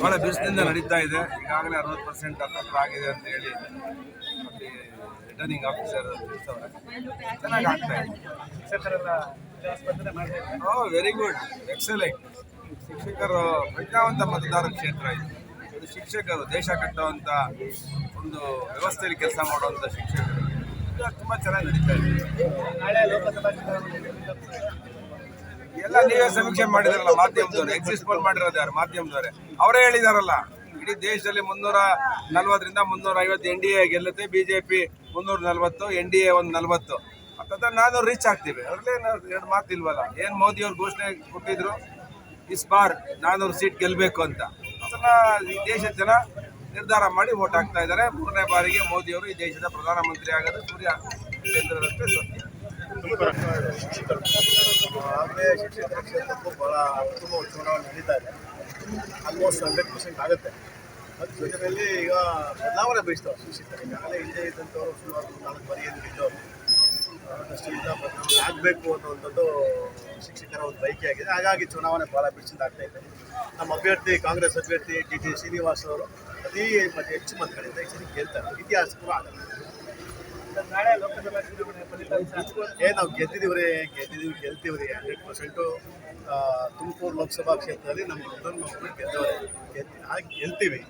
ಬಹಳ ಬಿಸಿಲಿಂದ ನಡೀತಾ ಇದೆ. ಈಗಾಗಲೇ ಅರವತ್ತು ಪರ್ಸೆಂಟ್ ಹತ್ತಿರ ಆಗಿದೆ ಅಂತ ಹೇಳಿ ರಿಟರ್ನಿಂಗ್ ಆಫೀಸರ್ ತಿಳಿಸವ್ರೆ. ಚೆನ್ನಾಗಿ ಆಗ್ತಾ ಇದೆ. ವೆರಿ ಗುಡ್ ಎಕ್ಸಲೆಂಟ್ ಶಿಕ್ಷಕರು ಪ್ರಜ್ಞಾವಂತ ಮತದಾರ ಕ್ಷೇತ್ರ ಇದು. ಶಿಕ್ಷಕರು ದೇಶ ಕಟ್ಟುವಂತ ಒಂದು ವ್ಯವಸ್ಥೆಯಲ್ಲಿ ಕೆಲಸ ಮಾಡುವಂಥ ಶಿಕ್ಷಕರು. ತುಂಬಾ ಚೆನ್ನಾಗಿ ನಡೀತಾ ಇದೆ. ಎಲ್ಲ ನೀವೇ ಸಮೀಕ್ಷೆ ಮಾಡಿದಾರಲ್ಲ ಮಾಧ್ಯಮದವರು ಎಕ್ಸಿಸ್ಟ್ ಪೋಲ್ ಮಾಡಿರೋದು ಯಾರು? ಮಾಧ್ಯಮದವರೇ. ಅವರೇ ಹೇಳಿದಾರಲ್ಲ ಇಡೀ ದೇಶದಲ್ಲಿ ಮುನ್ನೂರ ನಲ್ವತ್ತರಿಂದ ಮುನ್ನೂರ ಐವತ್ತು ಎನ್ ಡಿ ಎ ಗೆಲ್ಲುತ್ತೆ ಬಿಜೆಪಿ ಮುನ್ನೂರ ನಲ್ವತ್ತು ಎನ್ ಡಿ ಎ ಒಂದು ನಲ್ವತ್ತು. ಹತ್ತತ್ರ ನಾನು ರೀಚ್ ಆಗ್ತೀವಿ. ಅವ್ರಲ್ಲೇ ಎರಡು ಮಾತಿಲ್ವಲ್ಲ ಏನು ಮೋದಿ ಅವ್ರು ಘೋಷಣೆ ಕೊಟ್ಟಿದ್ರು? ಇಸ್ ಬಾರ್ ನಾನೂರು ಸೀಟ್ ಗೆಲ್ಲಬೇಕು ಅಂತ. ಅದನ್ನ ಈ ದೇಶದ ಜನ ನಿರ್ಧಾರ ಮಾಡಿ ಓಟ್ ಹಾಕ್ತಾ ಇದ್ದಾರೆ. ಮೂರನೇ ಬಾರಿಗೆ ಮೋದಿಯವರು ಈ ದೇಶದ ಪ್ರಧಾನಮಂತ್ರಿ ಆಗೋದು ಸೂರ್ಯ ಚಂದ್ರರಷ್ಟೇ ಸತ್ಯ ಆಗಲೇ ಶಿಕ್ಷಕರ ಕ್ಷೇತ್ರಕ್ಕೂ ಭಾಳ ಉತ್ತಮ ಚುನಾವಣೆ ನಡೀತಾ ಇದೆ. ಆಲ್ಮೋಸ್ಟ್ ಹಂಡ್ರೆಡ್ ಪರ್ಸೆಂಟ್ ಆಗುತ್ತೆ. ಜೊತೆಯಲ್ಲಿ ಈಗ ಬದಲಾವಣೆ ಬಯಸ್ತವೆ ಶಿಕ್ಷಕರು ಈಗಾಗಲೇ ಹಿಂದೆ ಇದ್ದಂಥವ್ರು ಸುಮಾರು ನಾಲ್ಕು ಬಾರಿ ಏನು ಗೆದ್ದವರು ದೃಷ್ಟಿಯಿಂದ ಬದಲಾವಣೆ ಆಗಬೇಕು ಅನ್ನುವಂಥದ್ದು ಶಿಕ್ಷಕರ ಒಂದು ಬಯಕೆ ಆಗಿದೆ. ಹಾಗಾಗಿ ಚುನಾವಣೆ ಭಾಳ ಬಿಡಿಸಿದ್ದಾಗ್ತಾ ಇದೆ. ನಮ್ಮ ಅಭ್ಯರ್ಥಿ ಕಾಂಗ್ರೆಸ್ ಅಭ್ಯರ್ಥಿ ಡಿ ಟಿ ಶ್ರೀನಿವಾಸ್ ಅವರು ಅತಿ ಮತ್ತೆ ಹೆಚ್ಚು ಮತಗಳಿಂದ ಈ ಸರಿ ಗೆಲ್ತಾರೆ ಇತಿಹಾಸ ಕೂಡ ಆಗಲ್ಲ ಏ ನಾವು ಗೆದ್ದಿದ್ದೀವ್ರಿ? ಗೆದ್ದಿದ್ದೀವಿ ಗೆಲ್ತೀವ್ರಿ? ಹಂಡ್ರೆಡ್ ಪರ್ಸೆಂಟು ತುಮಕೂರು ಲೋಕಸಭಾ ಕ್ಷೇತ್ರದಲ್ಲಿ ನಮ್ಮ ಮೊದಲು ಮಕ್ಕಳು ಗೆದ್ದವ್ರೆ. ಗೆದ್ದು ಹಾಗೆ ಗೆಲ್ತೀವಿ.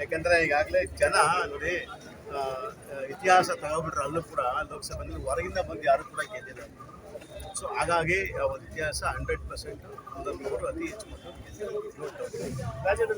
ಯಾಕಂದರೆ ಈಗಾಗಲೇ ಜನ ನೋಡಿ ಇತಿಹಾಸ ತಗೊಬಿಟ್ರೆ ಅಲ್ಲೂ ಕೂಡ ಲೋಕಸಭೆಯಲ್ಲಿ ಹೊರಗಿಂದ ಬಂದು ಯಾರು ಕೂಡ ಗೆದ್ದಿಲ್ಲ. ಸೊ ಹಾಗಾಗಿ ಇತಿಹಾಸ ಹಂಡ್ರೆಡ್ ಪರ್ಸೆಂಟ್ ಒಂದೊಂದು ಅತಿ ಹೆಚ್ಚು ಮತ್ತು